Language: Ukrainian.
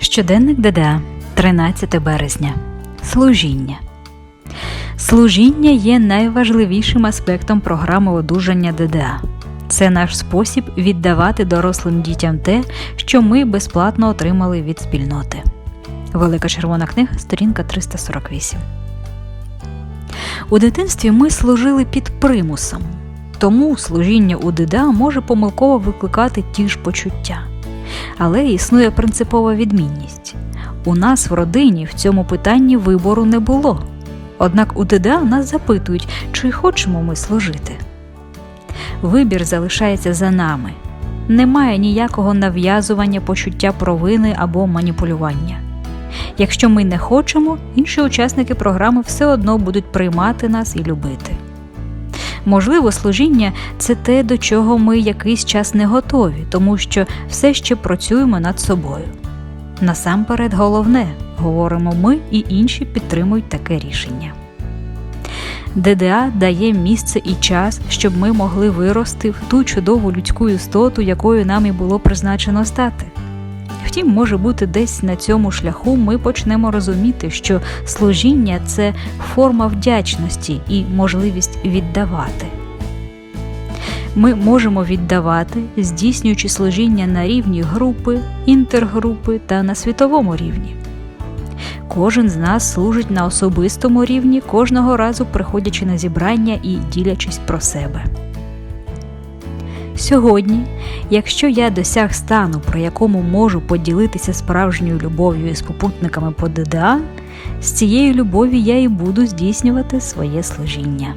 Щоденник ДДА, 13 березня. Служіння. Служіння є найважливішим аспектом програми одужання ДДА. Це наш спосіб віддавати дорослим дітям те, що ми безплатно отримали від спільноти. Велика червона книга, сторінка 348. У дитинстві ми служили під примусом, тому служіння у ДДА може помилково викликати ті ж почуття. Але існує принципова відмінність. У нас в родині в цьому питанні вибору не було. Однак у ДДА нас запитують, чи хочемо ми служити. Вибір залишається за нами. Немає ніякого нав'язування почуття провини або маніпулювання. Якщо ми не хочемо, інші учасники програми все одно будуть приймати нас і любити. Можливо, служіння це те, до чого ми якийсь час не готові, тому що все ще працюємо над собою. Насамперед, головне, говоримо ми і інші підтримують таке рішення. ДДА дає місце і час, щоб ми могли вирости в ту чудову людську істоту, якою нам і було призначено стати. Втім, може бути, десь на цьому шляху ми почнемо розуміти, що служіння це форма вдячності і можливість віддавати. Ми можемо віддавати, здійснюючи служіння на рівні групи, інтергрупи та на світовому рівні. Кожен з нас служить на особистому рівні, кожного разу приходячи на зібрання і ділячись про себе. Сьогодні, якщо я досяг стану, при якому можу поділитися справжньою любов'ю із попутниками по ДДА, з цією любові я і буду здійснювати своє служіння.